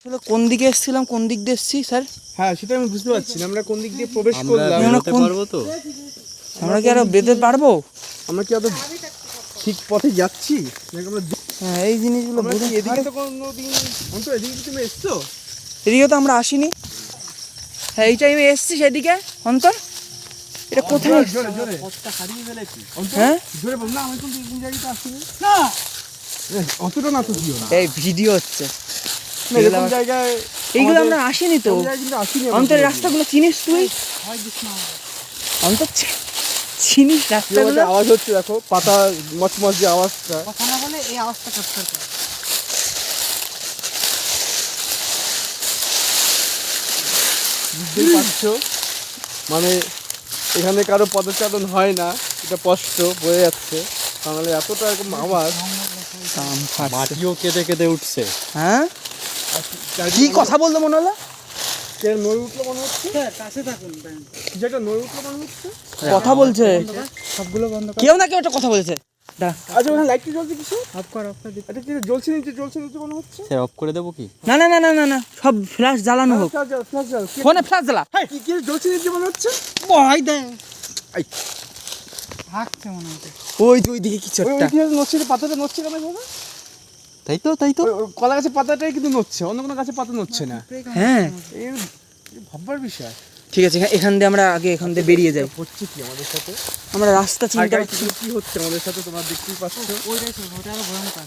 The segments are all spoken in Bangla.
আসলে কোন দিকে এসেছিলাম কোন দিক দিয়ে এসেছি স্যার? হ্যাঁ সেটা আমি বুঝতে পারছি না। আমরা কোন দিক দিয়ে প্রবেশ করলাম? আমরা কোন- পারব তো? আমরা কি আরও বেঁধে পারব? আমরা কি আদৌ ঠিক পথে যাচ্ছি? নাকি আমরা হ্যাঁ এই জিনিসগুলো আমরা এদিকে তো কোনোদিন অন্ত এদিকে তুমি এসছো? এদিকে তো আমরা আসিনি। হ্যাঁ এই টাইমে এসছি সেদিকে অন্তর। এটা কোথায়? জোরে, জোরে। পথটা হারিয়ে ফেলেছি অন্ত হ্যাঁ? জোরে বল। না আমি এই জায়গাতে আসিনি। না। অতটা না তো দিও না। এই ভিডিও হচ্ছে। এরকম জায়গায় এইগুলো আমরা আসিনি তো। রাস্তাগুলো চিনিস তুই? অন্তর চিনিস রাস্তাগুলো? আওয়াজ হচ্ছে দেখো পাতা মচমচ যে আওয়াজটা। কথা না বলে এই আওয়াজটা ক্যাপচার বুঝতেই পারছ? মানে এখানে কারও পদচারণ হয় না এটা স্পষ্ট বোঝা যাচ্ছে। তাহলে এতটা এরকম আওয়াজ। মাটিও কেটে কেটে উঠছে। হ্যাঁ? কি কথা বলতো মনে হলো? কে নড়ে উঠল মনে হচ্ছে? কাছে থাকুন যেটা নড়ে উঠল মনে হচ্ছে? কথা বলছে। সবগুলো বন্ধ কেউ না কেউ একটা কথা বলেছে। দাঁড়া। আচ্ছা ওখানে লাইটটা জ্বলছে কিছু? অফ কর অফ কর এটা কি জ্বলছে নিচে জ্বলছে নিচে মনে হচ্ছে? স্যার অফ করে দেবো কি? না না না না না না সব ফ্ল্যাশ জ্বালানো হোক। ফ্ল্যাশ জ্বাল ফ্ল্যাশ জ্বাল ফোনে ফ্ল্যাশ জ্বালা। হ্যাঁ কি কি জ্বলছে নিচে মনে হচ্ছে? ভয় দেয় এই। হাঁকছে মনে হচ্ছে। ওই দিকে কিছু একটা। ওই পাতাটা বাবা তাই তো তাই তো? কলা গাছের পাতাটাই কিন্তু নড়ছে অন্য কোনো গাছের পাতা নড়ছে না। হ্যাঁ। ভাববার বিষয়। ঠিক আছে এখান- দিয়ে আমরা আগে এখান দিয়ে বেরিয়ে যাই। হচ্ছে কি আমাদের সাথে? আমরা রাস্তা চিনতে এগুলো কি হচ্ছে আমাদের সাথে? তোমরা দেখতেই পাচ্ছ। ওইটাই তো ওটা আরও ভয়ঙ্কর।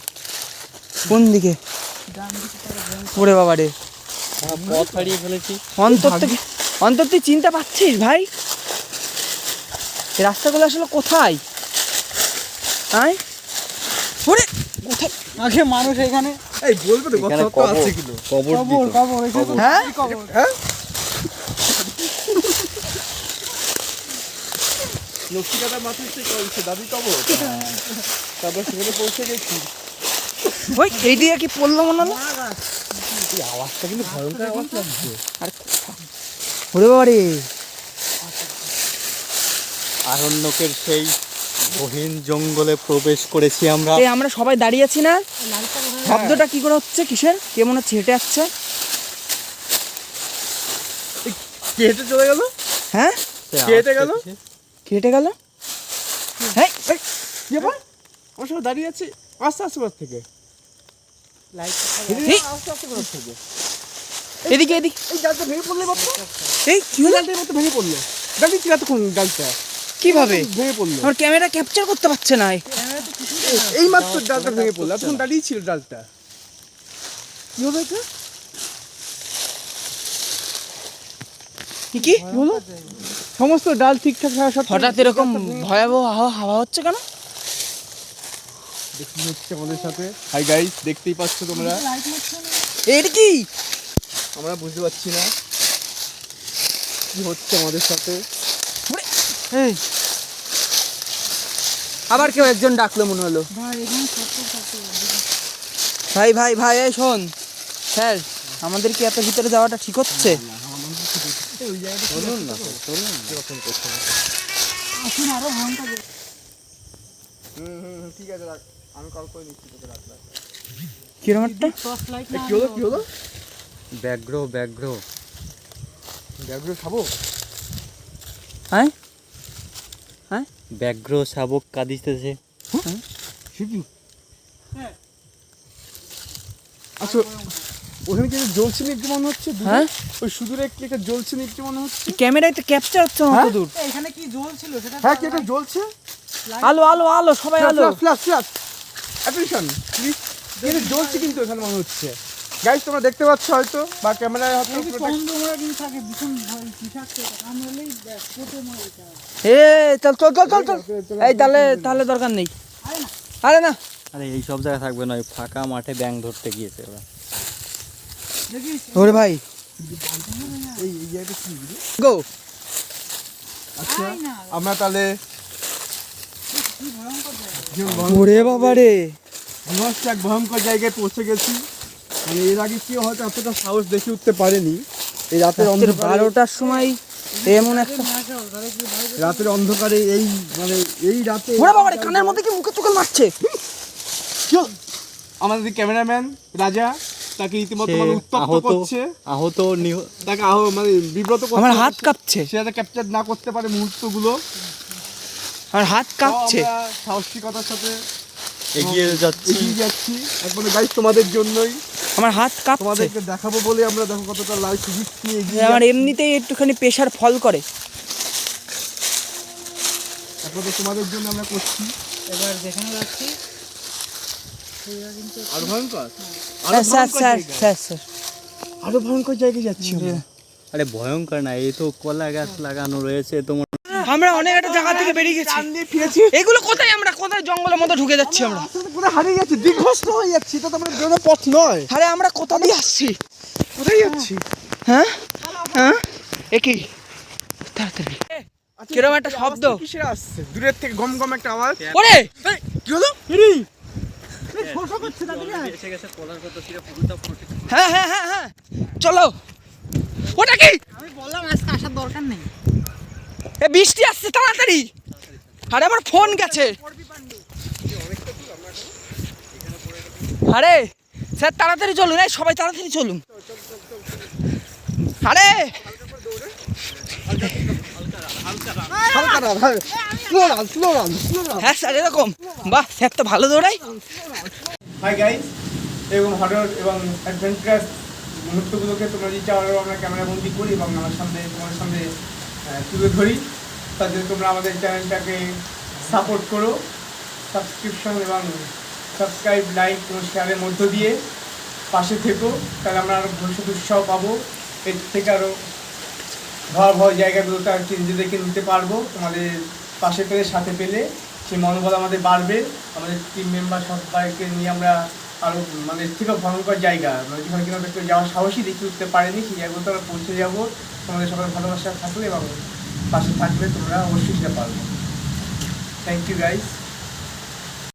কোন দিকে? ওরে বাবা রে। পথ হারিয়ে ফেলেছি। অন্তর থেকে অন্তর তুই চিনতে পারছিস ভাই? রাস্তাগুলো আসলে কোথায়? আয়। ওরে! কোথায় আগে মানুষ এখানে এই বলবে তো কত আছে কিন্তু। কবর কবর কবর হ্যাঁ? হ্যাঁ? লক্ষ্মীকাটার মাথায় সে কলছে দাবি কবর। তারপর সেখানে পৌঁছে গেছি। ওই এই দিকে কি পড়ল মনে হলো? আওয়াজটা কিন্তু ভয়ঙ্কর আওয়াজ লাগছে। আর ওরে বাবা আরণ্যকের সেই গহীন জঙ্গলে প্রবেশ করেছি আমরা। এই আমরা সবাই দাঁড়িয়ে আছি না? শব্দটা কি করে হচ্ছে কিসের? কে মনে হচ্ছে হেঁটে কে হেঁটে চলে গেল? হ্যাঁ? হেঁটে গেল? আসছে। হেঁটে গেল? হ্যাঁ এই, কি ব্যাপার আমার সবাই দাঁড়িয়ে আছি আস্তে আস্তে কোথা থেকে। লাইট এদিকে এদিকে। এই ডালটা ভেঙে পড়লে বাবা এই কি ডালটার মতো ভেঙে পড়ল। ডালি ছিল এতক্ষণ ডালটা কীভাবে? ভেঙে পড়ল। আমার ক্যামেরা ক্যাপচার করতে পারছে না। এই মাত্র ডালটা ভেঙে পড়ল। এতক্ষণ দাঁড়িয়ে ছিল ডালটা। কি হবে এটা? কি কি? সমস্ত ডাল ঠিকঠাক থাকা সত্ত্বেও হঠাৎ এরকম ভয়াবহ হাওয়া হাওয়া হচ্ছে কেন? দেখি হচ্ছে আমাদের সাথে। হাই গাইস দেখতেই পাচ্ছ তোমরা। এটা কি? আমরা বুঝতে পারছি না। কি হচ্ছে আমাদের সাথে? এই। আবার কেউ একজন ডাকলো মনে হলো। ভাই ভাই ভাই এই শোন। স্যার আমাদের কি এত ভিতরে যাওয়াটা ঠিক হচ্ছে? ঠিক আছে রাখ। আমি কল করে নিচ্ছি তোকে রাখলাম কিরম একটা? টর্চ লাইট কি হলো কি হলো? ব্যাঘ্র ব্যাঘ্র। ব্যাগগুলো খাব? হ্যাঁ? ব্যাঘ্র শাবক কাঁদিতেছে। হ্যাঁ। আচ্ছা ওখানে কি জ্বলছে নিচ্ছে মনে হচ্ছে? হ্যাঁ? ওই সুদূরে কি একটা জ্বলছে নিচ্ছে মনে হচ্ছে? ক্যামেরায় তো ক্যাপচার হচ্ছে না হ্যাঁ? দূর এখানে কি জল সেটা হ্যাঁ কি একটা জ্বলছে? আলো আলো আলো সবাই আলো। Flash flash flash attention please জ্বলছে কিন্তু এখানে মনে হচ্ছে। গাইস তোমরা দেখতে পাচ্ছ হয়তো বা ক্যামেরায় হয়তো এ চল চল চল চল চল। এই তাহলে তাহলে দরকার নেই। আরে না। আরে এই সব জায়গায় থাকবে না ফাঁকা মাঠে ব্যাং ধরতে গিয়েছে ওরা দেখিস? ওরে ভাই। এই এই জায়গাটা কি বুঝলি? গো আচ্ছা আমরা তাহলে ওরে বাবা রে এক ভয়ঙ্কর জায়গায় পৌঁছে গেছি। মানে এর আগে কেউ হয়তো এতটা সাহস দেখে উঠতে পারেনি। এই রাতের অন্ধকারে বারোটার সময় এমন একটা রাতের অন্ধকারে এই মানে এই রাতে ওরে বাবা কানের মধ্যে কি মুখে চোখে মারছে? আমাদের ক্যামেরাম্যান রাজা তাকে সে মানে উত্তপ্ত আহত করছে। আহত তাকে আহ মানে বিব্রত করছে। আমার হাত কাঁপছে। সে যাতে ক্যাপচার না করতে পারে মুহূর্তগুলো। আমার হাত কাঁপছে। সাহসিকতার সাথে এগিয়ে যাচ্ছি। এগিয়ে যাচ্ছি। একবারে গাইস তোমাদের জন্যই। আমার হাত কাঁপছে। তোমাদেরকে দেখাবো বলে আমরা দেখো কতটা রিস্ক নিয়ে এগিয়ে আমার এমনিতেই একটুখানি প্রেশার ফল করে। একমাত্র তোমাদের জন্য আমরা করছি। এবার যেখানে যাচ্ছি আরও ভয়ঙ্কর? হ্যাঁ, স্যার স্যার জায়গায়। Sir sir. আরও ভয়ঙ্কর জায়গায় যাচ্ছি আমরা। আরে ভয়ঙ্কর না এই তো কলা গাছ লাগানো রয়েছে তোমার আমরা অনেক একটা জায়গা থেকে বেরিয়ে গেছি। ফিরেছি। এগুলো কোথায় আমরা? কোথায় জঙ্গলের মধ্যে ঢুকে যাচ্ছি আমরা? পুরো হারিয়ে যাচ্ছি দীর্ঘস্ত হয়ে যাচ্ছি এটা তো আমাদের বেরোনোর পথ নয়। আরে আমরা কোথা দিয়ে আসছি? কোথায় যাচ্ছি? হ্যাঁ? হ্যাঁ? এ কি? তাড়াতাড়ি। কিরম একটা শব্দ? কিসের আসছে? দূরের থেকে গম গম একটা আওয়াজ। ওরে! কি হলো? ফুটে হ্যাঁ হ্যাঁ হ্যাঁ হ্যাঁ। চলো। ওটা কি? আমি বললাম আজকে আসার দরকার নেই এ বৃষ্টি আসছে তাড়াতাড়ি। আরে আমার ফোন গেছে। আরে স্যার তাড়াতাড়ি চলুন এই সবাই তাড়াতাড়ি চলুন। আরে! হ্যাঁ স্যার এরকম। বাহ স্যার তো ভালো দৌড়াই হাই গাইস এবং হরর এবং অ্যাডভেঞ্চারাস মুহূর্তগুলোকে তোমরা যদি চাও আমরা ক্যামেরা বন্দি করি এবং আমার সামনে তোমার সামনে তুলে ধরি। জন্য তোমরা আমাদের চ্যানেলটাকে সাপোর্ট করো সাবস্ক্রিপশন এবং সাবস্ক্রাইব লাইক এবং শেয়ারের মধ্য দিয়ে পাশে থেকো। তাহলে আমরা আরও ভবিষ্যৎ উৎসাহ পাবো। এর থেকে আরও ভয়াবহ জায়গাগুলোতে আর কি নিজেদেরকে নিতে পারব। তোমাদের পাশে পেলে, সাথে পেলে। সেই মনোবল আমাদের বাড়বে। আমাদের টিম মেম্বার সবাইকে নিয়ে আমরা আরও মানে থেকেও ভয়ঙ্কর জায়গা। মানে যেখানে কিনা কেউ যাওয়ার সাহসই দেখি উঠতে পারেনি, সেই জায়গাগুলোতে আমরা পৌঁছে যাব। তোমাদের সবার ভালোবাসা থাকলে এবং পাশে থাকলে তোমরা অবশ্যই সেটা পারবে। Thank you guys